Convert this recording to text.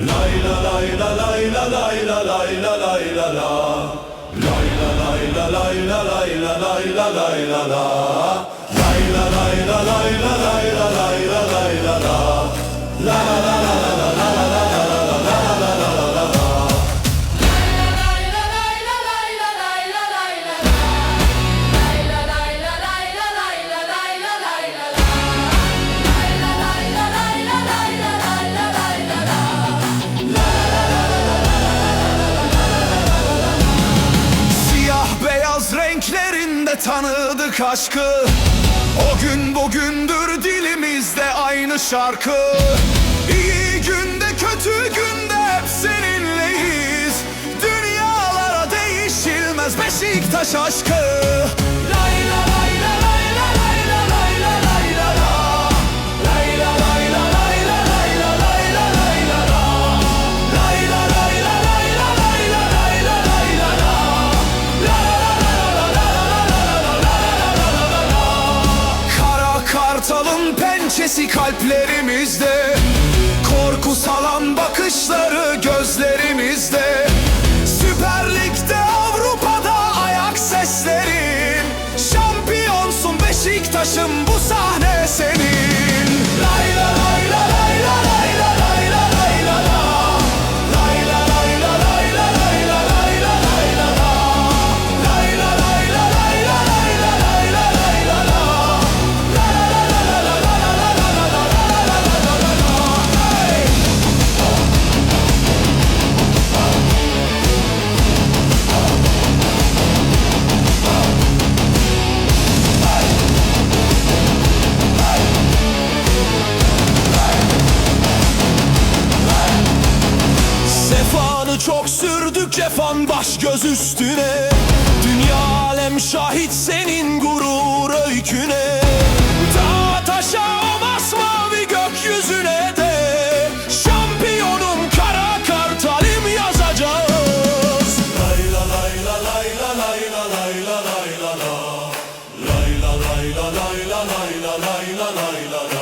Siyah renklerinde tanıdık aşkı. O gün bugündür dilimizde aynı şarkı. İyi günde kötü günde hep seninleyiz. Dünyalara değişilmez Beşiktaş aşkı kartalın pençesi kalplerimizde. Korku salan bakışları Cefanı çok sürdük cefan baş göz üstüne Dünya alem şahit senin gurur öyküne Dağ taşa o masmavi gökyüzüne de Şampiyonum kara kartalim yazacağız Layla layla layla layla layla layla la lay la lay la lay la lay la Layla layla layla layla layla layla